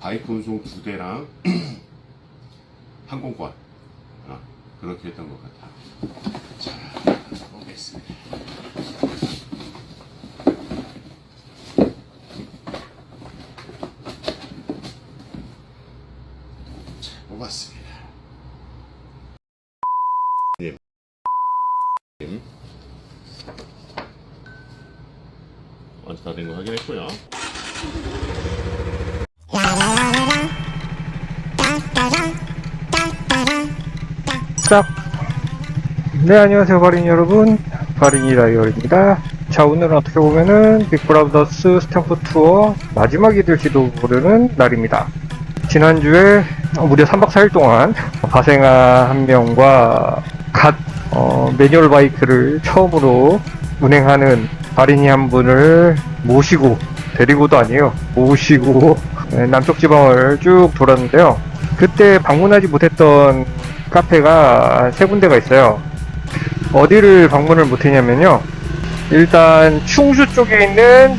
바이크 운송 두 대랑 항공권 어, 그렇게 했던 것 같아요. 자, 보겠습니다. 자, 뽑았습니다. 님. 님. 완전 다 된 거 확인했고요. 짝. 네, 안녕하세요, 바린 여러분. 바린이 라이얼입니다. 자, 오늘은 어떻게 보면은 빅브라더스 스탬프 투어 마지막이 될지도 모르는 날입니다. 지난주에 무려 3박 4일 동안 바생아 한 명과 갓 어, 매뉴얼 바이크를 처음으로 운행하는 바린이 한 분을 모시고 데리고도 아니에요. 모시고 네, 남쪽 지방을 쭉 돌았는데요. 그때 방문하지 못했던 카페가 세 군데가 있어요. 어디를 방문을 못했냐면요. 일단 충주 쪽에 있는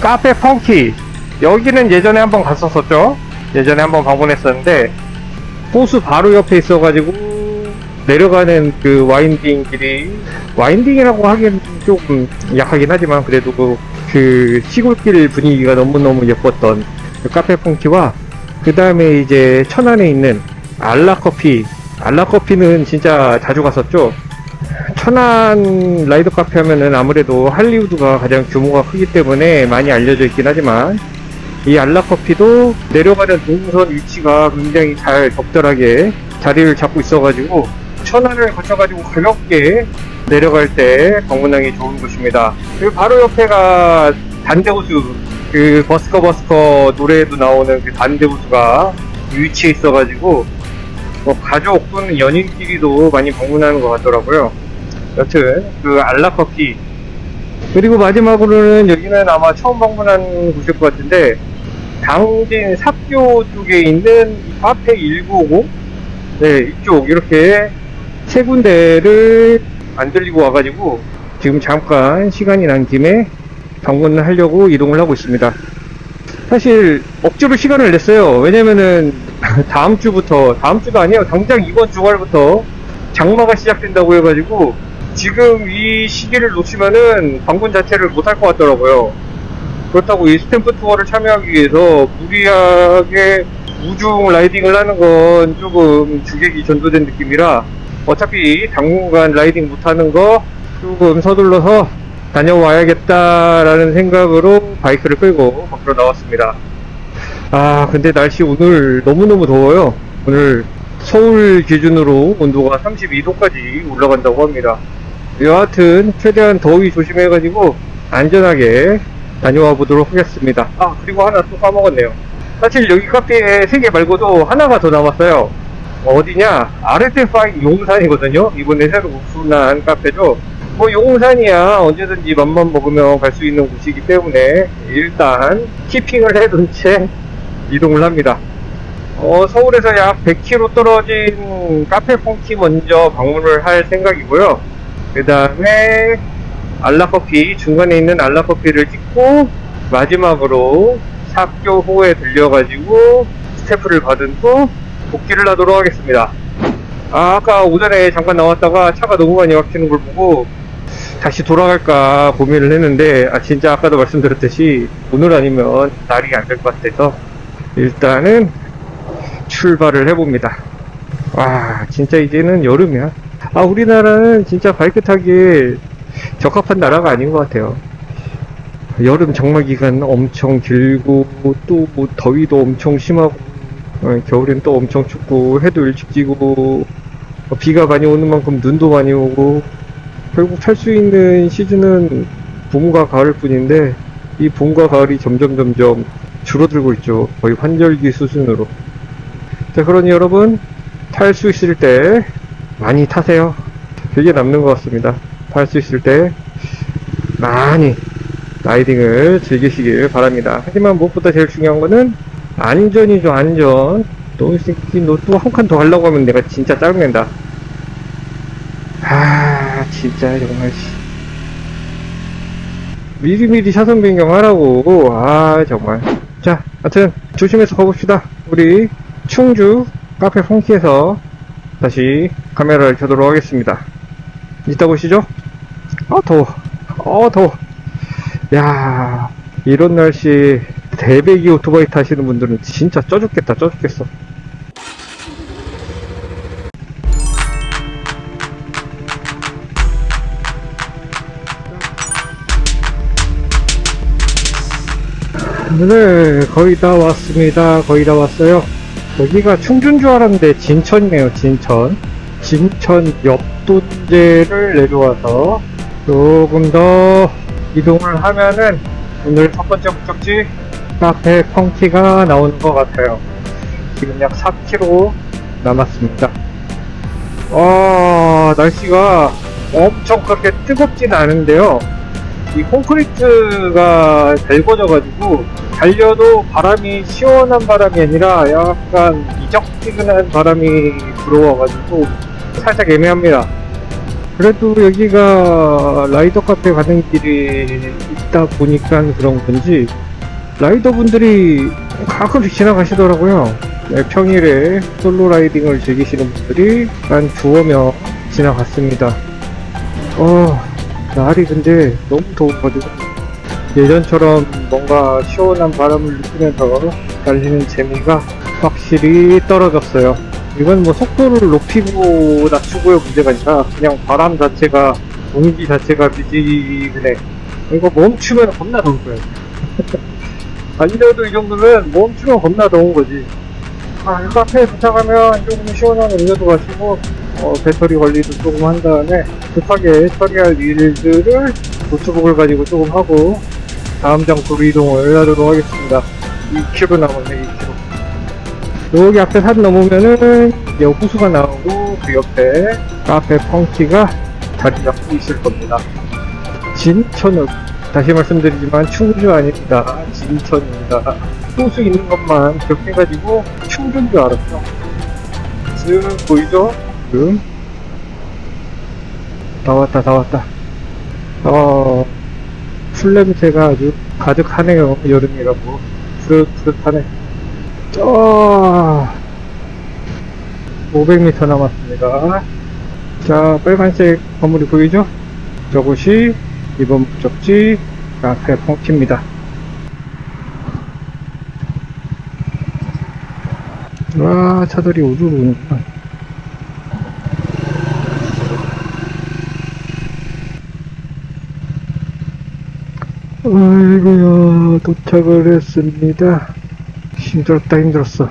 카페 펑키 여기는 예전에 한번 갔었었죠. 예전에 한번 방문했었는데 호수 바로 옆에 있어가지고 내려가는 그 와인딩 길이 와인딩이라고 하기엔 조금 약하긴 하지만 그래도 그, 그 시골길 분위기가 너무너무 예뻤던 그 카페 펑키와 그 다음에 이제 천안에 있는 알라 커피 알라커피는 진짜 자주 갔었죠 천안 라이더 카페 하면은 아무래도 할리우드가 가장 규모가 크기 때문에 많이 알려져 있긴 하지만 이 알라커피도 내려가는 동선 위치가 굉장히 잘 적절하게 자리를 잡고 있어가지고 천안을 거쳐가지고 가볍게 내려갈 때 방문하기 좋은 곳입니다. 그리고 바로 옆에가 단대호수 그 버스커 버스커 노래에도 나오는 그 단대호수가 위치해 있어가지고 뭐 가족 또는 연인끼리도 많이 방문하는 것 같더라고요. 여튼 그 알라커피 그리고 마지막으로는 여기는 아마 처음 방문한 곳일 것 같은데 당진 삽교 쪽에 있는 카페 1950네 이쪽 이렇게 세 군데를 안 들리고 와가지고 지금 잠깐 시간이 난 김에 방문을 하려고 이동을 하고 있습니다. 사실 억지로 시간을 냈어요. 왜냐면은 다음 주부터 다음 주가 아니에요. 당장 이번 주말부터 장마가 시작된다고 해가지고 지금 이 시기를 놓치면은 방문 자체를 못할 것 같더라고요. 그렇다고 이 스탬프 투어를 참여하기 위해서 무리하게 우중 라이딩을 하는 건 조금 주객이 전도된 느낌이라 어차피 당분간 라이딩 못하는 거 조금 서둘러서 다녀와야겠다라는 생각으로 바이크를 끌고 밖으로 나왔습니다. 아, 근데 날씨 오늘 너무너무 더워요. 오늘 서울 기준으로 온도가 32도까지 올라간다고 합니다. 여하튼 최대한 더위 조심해가지고 안전하게 다녀와 보도록 하겠습니다. 아, 그리고 하나 또 까먹었네요. 사실 여기 카페에 세개 말고도 하나가 더 남았어요. 어디냐? 아르테파이 용산이거든요. 이번에 새로 오픈한 카페죠. 뭐 용산이야 언제든지 맘만 먹으면 갈 수 있는 곳이기 때문에 일단 키핑을 해둔 채 이동을 합니다. 어, 서울에서 약 100km 떨어진 카페 펑키 먼저 방문을 할 생각이고요. 그 다음에 알라커피 중간에 있는 알라커피를 찍고 마지막으로 삽교호에 들려가지고 스태프를 받은 후 복귀를 하도록 하겠습니다. 아, 아까 오전에 잠깐 나왔다가 차가 너무 많이 막히는 걸 보고 다시 돌아갈까 고민을 했는데 아 진짜 아까도 말씀드렸듯이 오늘 아니면 날이 안 될 것 같아서 일단은 출발을 해봅니다. 와 진짜 이제는 여름이야. 아 우리나라는 진짜 타기에 적합한 나라가 아닌 것 같아요. 여름 장마 기간 엄청 길고 또 뭐 더위도 엄청 심하고 어, 겨울엔 또 엄청 춥고 해도 일찍 지고 어, 비가 많이 오는 만큼 눈도 많이 오고 결국 탈 수 있는 시즌은 봄과 가을 뿐인데 이 봄과 가을이 점점 점점 줄어들고 있죠. 거의 환절기 수준으로. 자, 그러니 여러분 탈 수 있을 때 많이 타세요. 되게 남는 것 같습니다. 탈 수 있을 때 많이 라이딩을 즐기시길 바랍니다. 하지만 무엇보다 제일 중요한 거는 안전이죠, 안전. 또, 또한 칸더 가려고 하면 내가 진짜 짜증낸다. 아, 진짜, 정말, 씨. 미리미리 차선 변경하라고. 아, 정말. 자, 하여튼 조심해서 가봅시다. 우리 충주 카페 펑키에서 다시 카메라를 켜도록 하겠습니다. 이따 보시죠. 아 더워. 어 더워. 야 이런 날씨 대배기 오토바이 타시는 분들은 진짜 쪄 죽겠다 쪄 죽겠어. 네, 거의 다 왔습니다. 거의 다 왔어요. 여기가 충주인 줄 알았는데 진천이네요, 진천. 진천 옆돈제를 내려와서 조금 더 이동을 하면은 오늘 첫 번째 목적지 카페 펑키가 나오는 것 같아요. 지금 약 4km 남았습니다. 와, 날씨가 엄청 그렇게 뜨겁진 않은데요. 이 콘크리트가 달궈져가지고 달려도 바람이 시원한 바람이 아니라 약간 미적지근한 바람이 불어와가지고 살짝 애매합니다. 그래도 여기가 라이더 카페 가는 길이 있다 보니까 그런 건지 라이더 분들이 가끔씩 지나가시더라고요. 네, 평일에 솔로 라이딩을 즐기시는 분들이 한 두어 명 지나갔습니다. 어, 날이 근데 너무 더워가지고 예전처럼 뭔가 시원한 바람을 느끼면서 달리는 재미가 확실히 떨어졌어요. 이건 뭐 속도를 높이고 낮추고의 문제가 아니라 그냥 바람 자체가 공기 자체가 미지근해. 이거 멈추면 겁나 더울 거예요. 달려도 이 정도면 멈추면 겁나 더운 거지. 아, 이 카페에 도착하면 조금 시원한 음료도 마시고 어, 배터리 관리도 조금 한 다음에 급하게 처리할 일들을 노트북을 가지고 조금 하고 다음 장소로 이동을 하도록 하겠습니다. 2km 남았네, 2km. 여기 앞에 산 넘으면은 이제 호수가 나오고 그 옆에 카페 펑키가 자리 잡고 있을 겁니다. 진천읍. 다시 말씀드리지만 충주 아닙니다. 진천입니다. 호수 있는 것만 기억해가지고 충주인 줄 알았어. 지금 보이죠? 지금? 다 왔다 다 왔다. 어 풀냄새가 아주 가득하네요 여름이라고. 푸릇푸릇하네. 저 500m 남았습니다. 자 빨간색 건물이 보이죠? 저곳이 이번 목적지 카페 펑키입니다. 와 차들이 우르르 아이고야 도착을 했습니다. 힘들었다 힘들었어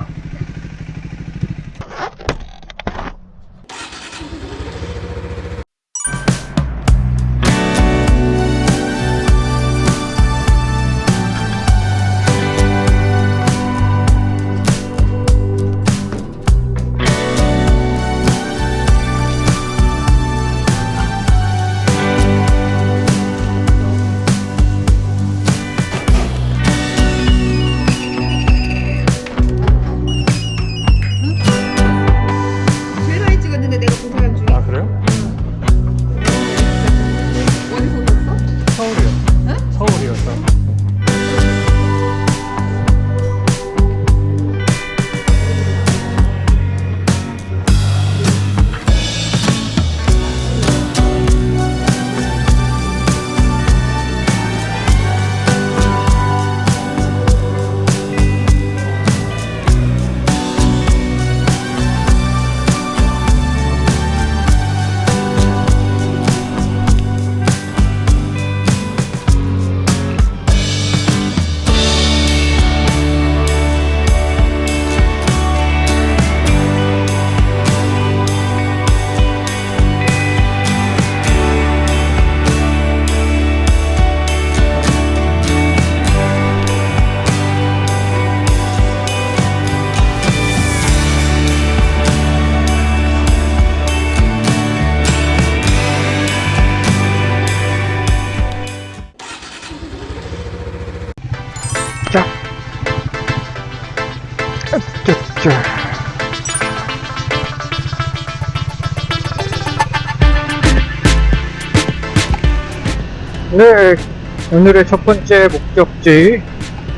오늘의 첫 번째 목적지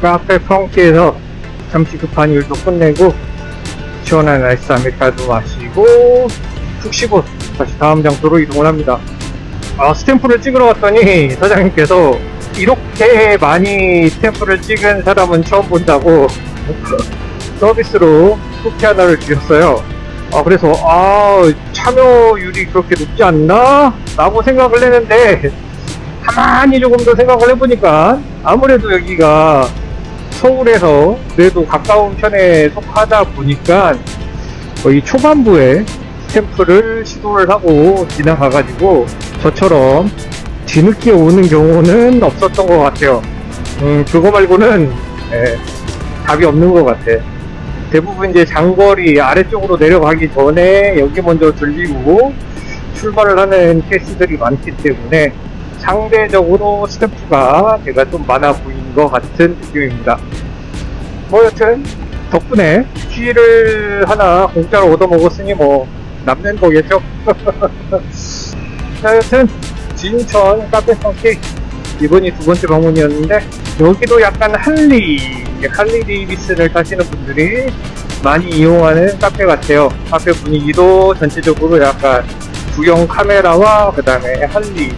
카페 펑키에서 잠시 급한 일도 끝내고 시원한 아이스 아메리카노 마시고 푹 쉬고 다시 다음 장소로 이동을 합니다. 아, 스탬프를 찍으러 갔더니 사장님께서 이렇게 많이 스탬프를 찍은 사람은 처음 본다고 서비스로 쿠키 하나를 주셨어요. 아, 그래서, 아, 참여율이 그렇게 높지 않나? 라고 생각을 했는데, 가만히 조금 더 생각을 해보니까, 아무래도 여기가 서울에서 그래도 가까운 편에 속하다 보니까, 거의 초반부에 스탬프를 시도를 하고 지나가가지고, 저처럼 뒤늦게 오는 경우는 없었던 것 같아요. 음, 그거 말고는, 예, 답이 없는 것 같아. 대부분 이제 장거리 아래쪽으로 내려가기 전에 여기 먼저 들리고 출발을 하는 케이스들이 많기 때문에 상대적으로 스태프가 제가 좀 많아 보이는 것 같은 느낌입니다. 뭐 여튼 덕분에 키를 하나 공짜로 얻어먹었으니 뭐 남는 거겠죠? 자 여튼 진천 카페 성케 이번이 두 번째 방문이었는데 여기도 약간 할리 할리 데이비스를 타시는 분들이 많이 이용하는 카페 같아요 카페 분위기도 전체적으로 약간 구형 카메라와 그 다음에 할리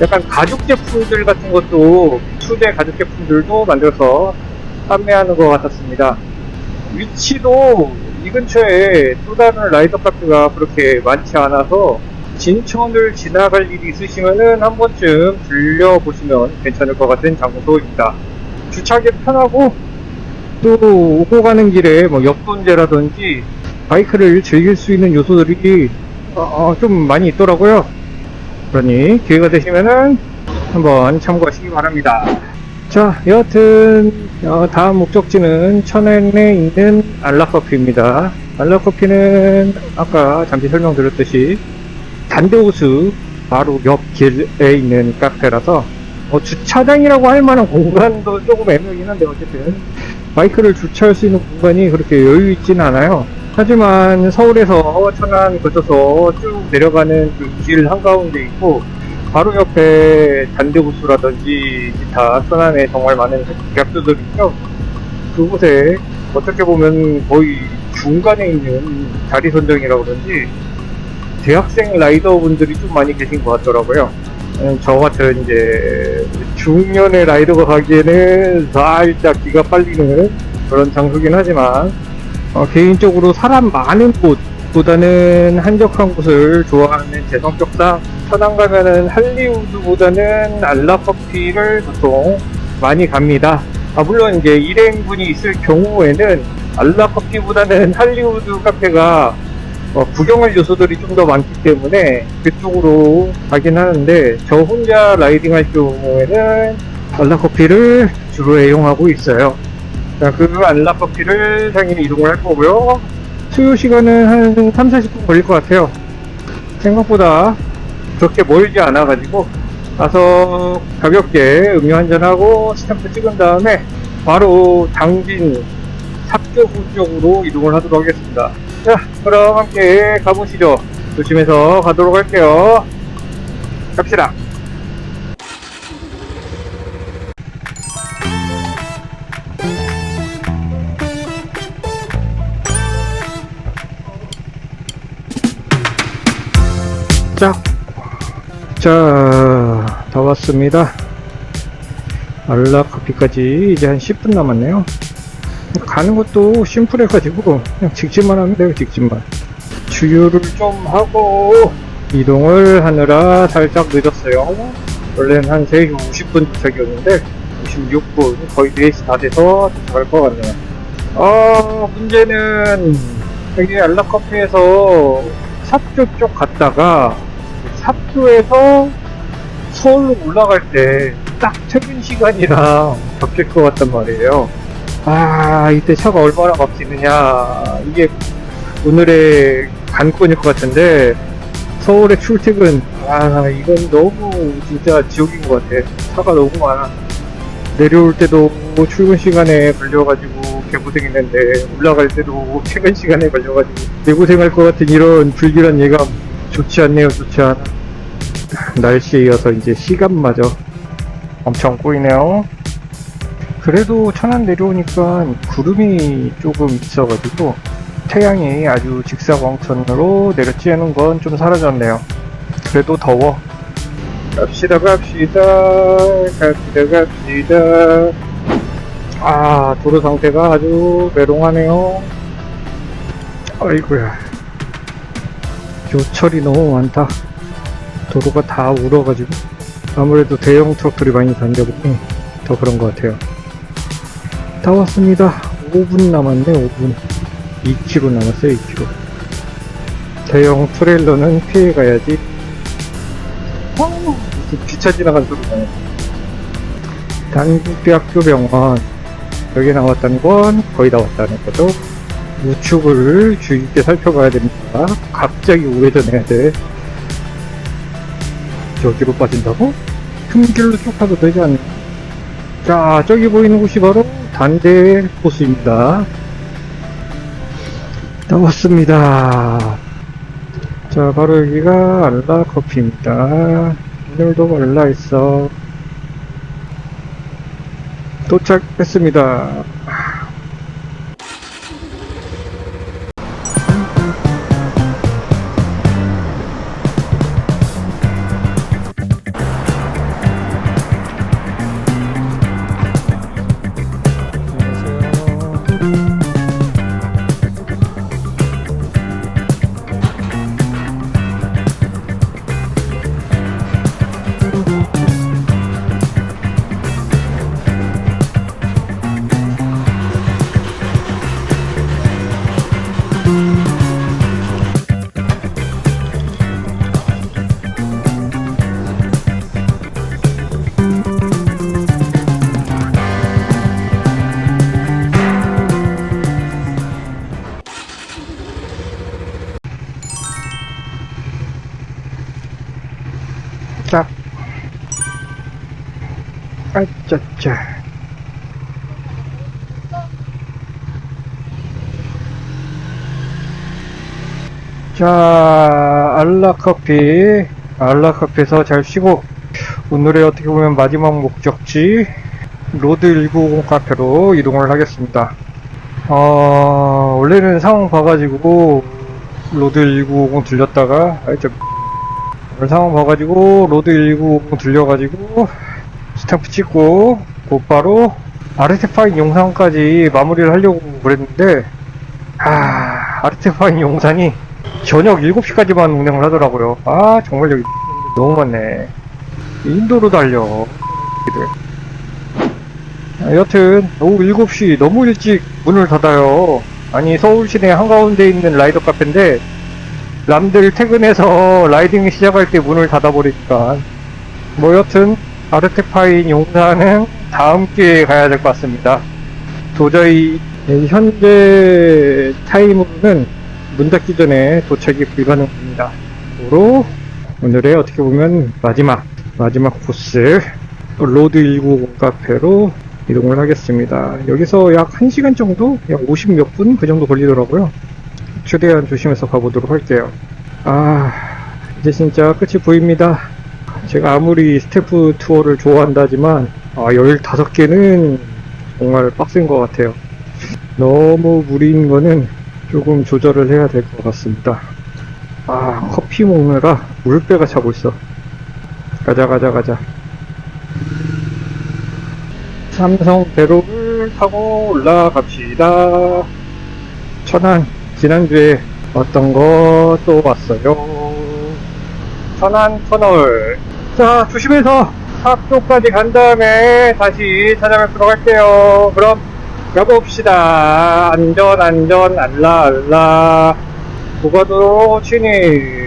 약간 가죽 제품들 같은 것도 수제 가죽 제품들도 만들어서 판매하는 것 같았습니다 위치도 이 근처에 또 다른 라이더 카페가 그렇게 많지 않아서 진천을 지나갈 일이 있으시면은 한 번쯤 들려보시면 괜찮을 것 같은 장소입니다. 주차하기 편하고 또 오고 가는 길에 뭐 옆돈제라든지 바이크를 즐길 수 있는 요소들이 어, 어, 좀 많이 있더라고요. 그러니 기회가 되시면은 한번 참고하시기 바랍니다. 자, 여하튼 어, 다음 목적지는 천안에 있는 알라커피입니다. 알라커피는 아까 잠시 설명드렸듯이 단대호수 바로 옆 길에 있는 카페라서 어, 주차장이라고 할 만한 공간도 조금 애매하긴 한데 어쨌든 바이크를 주차할 수 있는 공간이 그렇게 여유 있지는 않아요. 하지만 서울에서 천안 거쳐서 쭉 내려가는 그 길 한가운데 있고 바로 옆에 단대호수라든지 기타 천안에 정말 많은 객수들이 있죠. 그곳에 어떻게 보면 거의 중간에 있는 자리 선정이라고 그런지 대학생 라이더 분들이 좀 많이 계신 것 같더라고요. 음, 저 같은 이제 중년의 라이더가 가기에는 살짝 기가 빨리는 그런 장소긴 하지만 어, 개인적으로 사람 많은 곳보다는 한적한 곳을 좋아하는 제 성격상 천안 가면은 할리우드보다는 알라커피를 보통 많이 갑니다. 아, 물론 이제 일행분이 있을 경우에는 알라커피보다는 할리우드 카페가 어, 구경할 요소들이 좀 더 많기 때문에 그쪽으로 가긴 하는데 저 혼자 라이딩 할 경우에는 알라커피를 주로 애용하고 있어요. 자, 그 알라커피를 향해 이동을 할 거고요. 소요 시간은 한 3, 40분 걸릴 것 같아요. 생각보다 그렇게 멀지 않아가지고 가서 가볍게 음료 한잔하고 스탬프 찍은 다음에 바로 당진 삽교구 쪽으로 이동을 하도록 하겠습니다. 자, 그럼 함께 가보시죠. 조심해서 가도록 할게요. 갑시다. 자, 다 왔습니다. 알라 커피까지 이제 한 10분 남았네요. 가는 것도 심플해가지고 그냥 직진만 하면 돼요 직진만 주유를 좀 하고 이동을 하느라 살짝 늦었어요 원래는 한 3시 50분 도착이었는데 56분 거의 4시 다 돼서 도착할 것 같네요 아 문제는 여기 알라커피에서 삽교 쪽 갔다가 삽교에서 서울로 올라갈 때 딱 퇴근 시간이랑 겹칠 것 같단 말이에요 아, 이때 차가 얼마나 막히느냐. 이게 오늘의 관건일 것 같은데, 서울의 출퇴근, 아, 이건 너무 진짜 지옥인 것 같아. 차가 너무 많아. 내려올 때도 출근 시간에 걸려가지고 개고생했는데, 올라갈 때도 퇴근 시간에 걸려가지고 개고생할 것 같은 이런 불길한 예감. 좋지 않네요, 좋지 않아. 날씨에 이어서 이제 시간마저 엄청 꼬이네요. 그래도 천안 내려오니까 구름이 조금 있어가지고 태양이 아주 직사광선으로 내려쬐는 건 좀 사라졌네요. 그래도 더워. 갑시다, 갑시다, 갑시다, 갑시다. 아, 도로 상태가 아주 메롱하네요. 아이고야. 요철이 너무 많다. 도로가 다 울어가지고. 아무래도 대형 트럭들이 많이 다니다보니 더 그런 것 같아요. 다 왔습니다. 5분 남았네, 5분. 2km 남았어요, 2km. 대형 트레일러는 피해 가야지. 어, 무슨 기차 지나간 소리 나네. 단국대학교 병원. 여기 나왔다는 건 거의 다 왔다는 거죠. 우측을 주의 깊게 살펴봐야 됩니다. 갑자기 우회전해야 돼. 저기로 빠진다고? 큰 길로 쭉 가도 되지 않나? 자, 저기 보이는 곳이 바로 단대 코스입니다. 나왔습니다. 자, 바로 여기가 알라 커피입니다. 오늘도 알라 있어. 도착했습니다. 자, 알라커피. 알라커피에서 잘 쉬고, 오늘의 어떻게 보면 마지막 목적지, 로드 1950 카페로 이동을 하겠습니다. 어, 원래는 상황 봐가지고, 로드 1950 들렸다가, 아이, 저, 상황 봐가지고 로드 1950 들려가지고 스탬프 찍고 곧바로 아르테파인 용산까지 마무리를 하려고 그랬는데 아 아르테파인 용산이 저녁 7시까지만 운행을 하더라고요. 아 정말 여기 너무 많네. 인도로 달려. 아, 여튼 오후 7시 너무 일찍 문을 닫아요. 아니 서울 시내 한가운데 있는 라이더 카페인데 남들 퇴근해서 라이딩 시작할 때 문을 닫아버리니까. 뭐 여튼 아르테파인 용사는 다음 기회에 가야 될 것 같습니다. 도저히 현재 타임으로는 문 닫기 전에 도착이 불가능합니다 도로 오늘의 어떻게 보면 마지막 마지막 코스 로드 190 카페로 이동을 하겠습니다 여기서 약 1시간 정도 약 50 몇 분 그 정도 걸리더라고요 최대한 조심해서 가보도록 할게요. 아, 이제 진짜 끝이 보입니다. 제가 아무리 스태프 투어를 좋아한다지만, 아, 15개는 정말 빡센 것 같아요. 너무 무리인 거는 조금 조절을 해야 될 것 같습니다. 아, 커피 먹느라 물배가 차고 있어. 가자, 가자, 가자. 삼성 대로를 타고 올라갑시다. 천안 지난주에 왔던 거 또 왔어요. 천안 터널. 자, 조심해서 합도까지 간 다음에 다시 찾아뵙도록 할게요. 그럼 가봅시다. 안전, 안전, 알라, 알라. 고가도로 진입.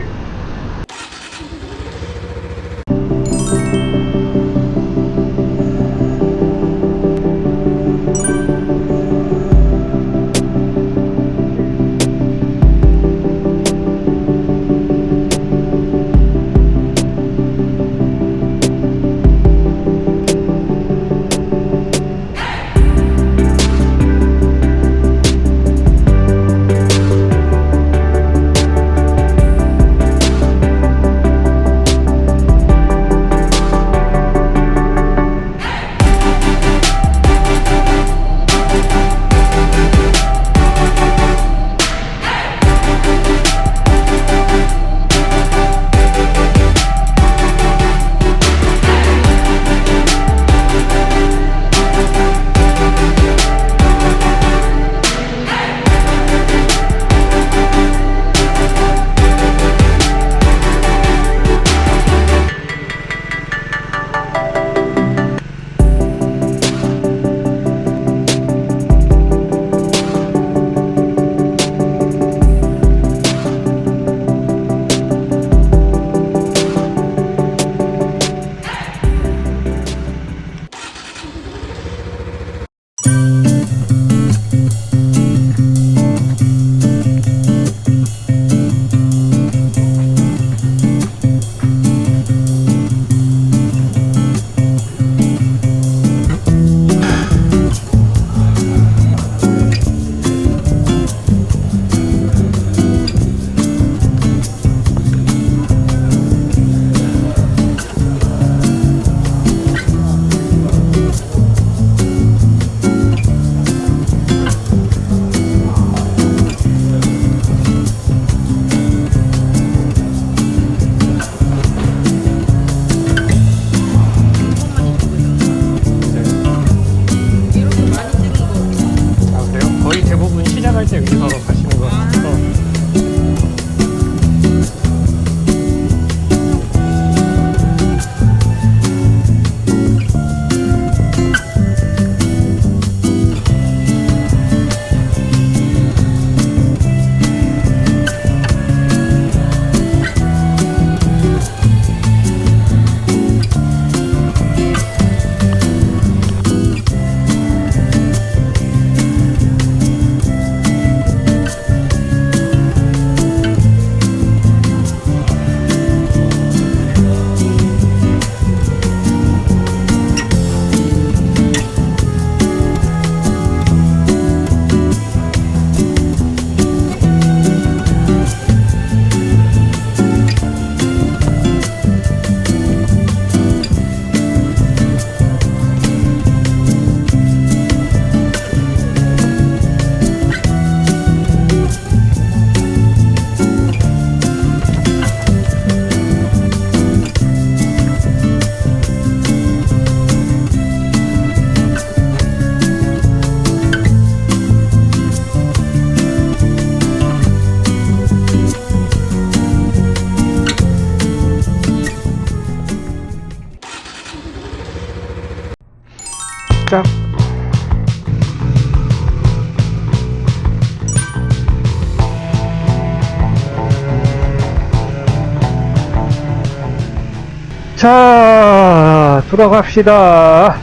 자, 들어갑시다.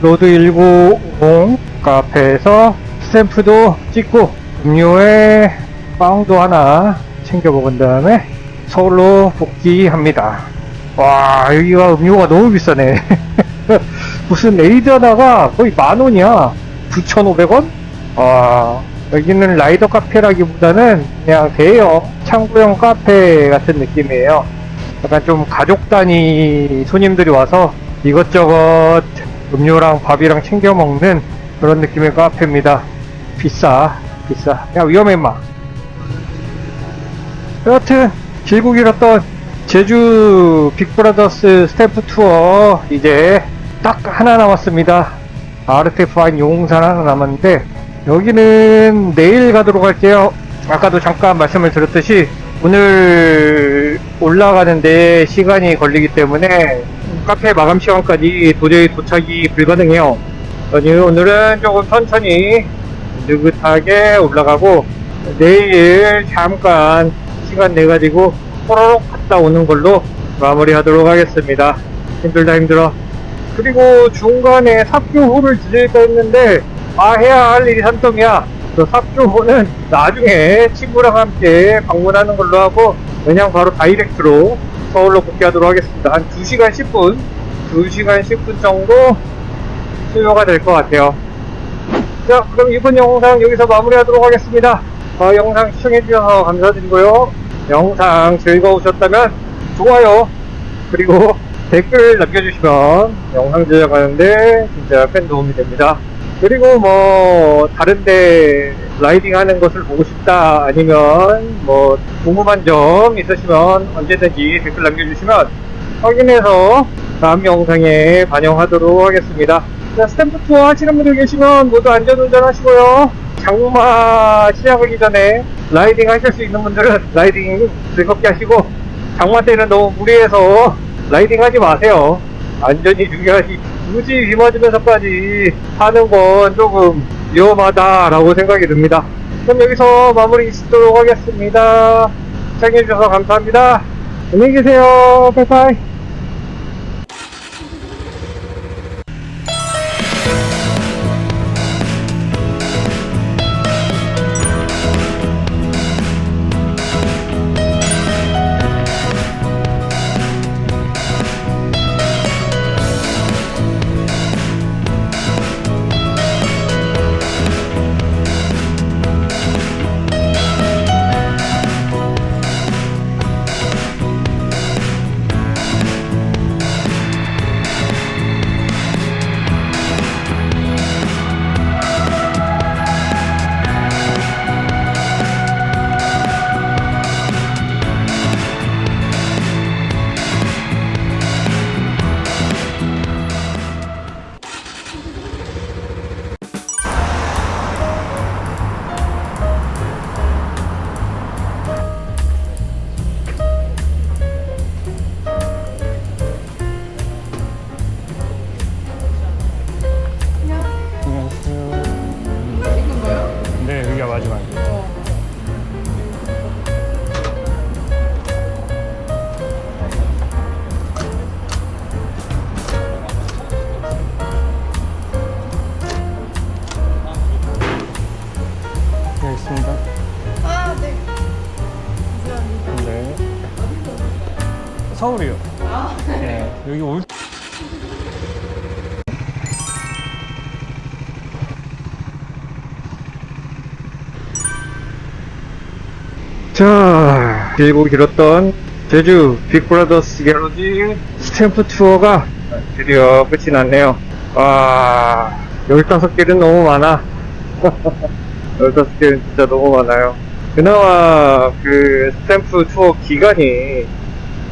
로드 190 카페에서 스탬프도 찍고 음료에 빵도 하나 챙겨 먹은 다음에 서울로 복귀합니다. 와, 여기가 음료가 너무 비싸네. 무슨 에이드 하나가 거의 만 원이야. 9,500원? 아, 여기는 라이더 카페라기보다는 그냥 대형 창구형 카페 같은 느낌이에요. 약간 좀 가족 단위 손님들이 와서 이것저것 음료랑 밥이랑 챙겨 먹는 그런 느낌의 카페입니다. 비싸, 비싸. 야, 위험해, 마. 여하튼, 길고 길었던 제주 빅브라더스 스태프 투어 이제 딱 하나 남았습니다. RTF5 용산 하나 남았는데 여기는 내일 가도록 할게요. 아까도 잠깐 말씀을 드렸듯이 오늘 올라가는데 시간이 걸리기 때문에 카페 마감 시간까지 도저히 도착이 불가능해요. 그러니 오늘은 조금 천천히 느긋하게 올라가고 내일 잠깐 시간 내 가지고 호로록 갔다 오는 걸로 마무리하도록 하겠습니다. 힘들다 힘들어. 그리고 중간에 삽교호를 들릴까 했는데 아 해야 할 일이 산더미야. 그 삽교호는 나중에 친구랑 함께 방문하는 걸로 하고 그냥 바로 다이렉트로 서울로 복귀하도록 하겠습니다. 한 2시간 10분, 2시간 10분 정도 소요가 될 것 같아요. 자, 그럼 이번 영상 여기서 마무리하도록 하겠습니다. 어, 영상 시청해주셔서 감사드리고요. 영상 즐거우셨다면 좋아요, 그리고 댓글 남겨주시면 영상 제작하는데 진짜 큰 도움이 됩니다. 그리고 뭐 다른데 라이딩 하는 것을 보고 싶다 아니면 뭐 궁금한 점 있으시면 언제든지 댓글 남겨주시면 확인해서 다음 영상에 반영하도록 하겠습니다. 자, 스탬프 투어 하시는 분들 계시면 모두 안전운전 하시고요. 장마 시작하기 전에 라이딩 하실 수 있는 분들은 라이딩 즐겁게 하시고 장마 때는 너무 무리해서 라이딩 하지 마세요. 안전이 중요하지. 굳이 비 맞으면서까지 하는 건 조금 위험하다라고 생각이 듭니다. 그럼 여기서 마무리 짓도록 하겠습니다. 시청해주셔서 감사합니다. 안녕히 계세요. 바이바이. 서울이요. 네. 여기 올. 자, 길고 길었던 제주 빅브라더스 게러지 스탬프 투어가 드디어 끝이 났네요. 와, 15개는 너무 많아. 15개는 진짜 너무 많아요. 그나마 그 스탬프 투어 기간이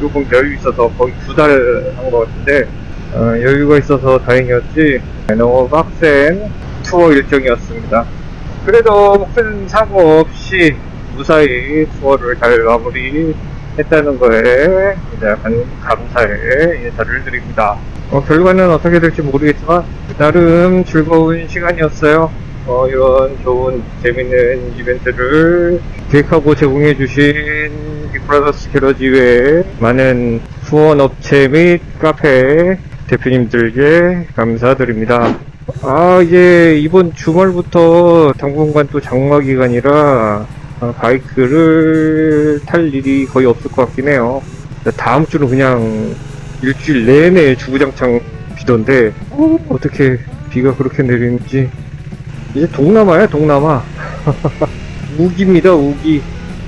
조금 여유 있어서 거의 두 달 한 것 같은데 어, 여유가 있어서 다행이었지 너무 빡센 투어 일정이었습니다. 그래도 큰 사고 없이 무사히 투어를 잘 마무리했다는 거에 이제 감- 감사의 인사를 드립니다. 어, 결과는 어떻게 될지 모르겠지만 나름 즐거운 시간이었어요. 어, 이런 좋은 재밌는 이벤트를 기획하고 제공해 주신 빅브라더스 캐러지 외에 많은 후원 업체 및 카페 대표님들께 감사드립니다. 아, 이제 이번 주말부터 당분간 또 장마 기간이라 아, 바이크를 탈 일이 거의 없을 것 같긴 해요. 다음 주는 그냥 일주일 내내 주구장창 비던데 어, 어떻게 비가 그렇게 내리는지 이제 동남아야 동남아. 우기입니다 우기.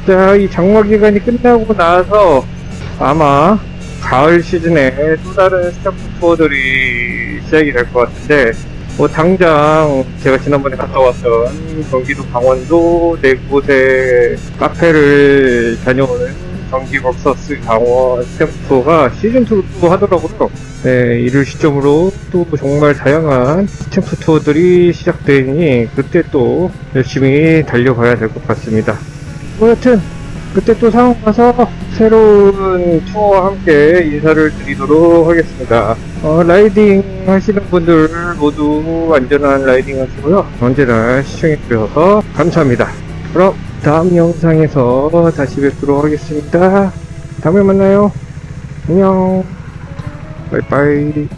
자 이 장마 기간이 끝나고 나서 아마 가을 시즌에 또 다른 스탬프 투어들이 시작이 될 것 같은데 뭐 당장 제가 지난번에 갔다 왔던 경기도 강원도 네 곳의 카페를 다녀오는 경기 벅서스 강원 시즌2로 또 하더라고요 네, 이를 시점으로 또 정말 다양한 스탬프 투어들이 시작되니 그때 또 열심히 달려봐야 될 것 같습니다. 뭐 여튼 그때 또 상황 봐서 새로운 투어와 함께 인사를 드리도록 하겠습니다. 어, 라이딩 하시는 분들 모두 안전한 라이딩 하시고요. 언제나 시청해주셔서 감사합니다. 그럼 다음 영상에서 다시 뵙도록 하겠습니다. 다음에 만나요. 안녕. Bye.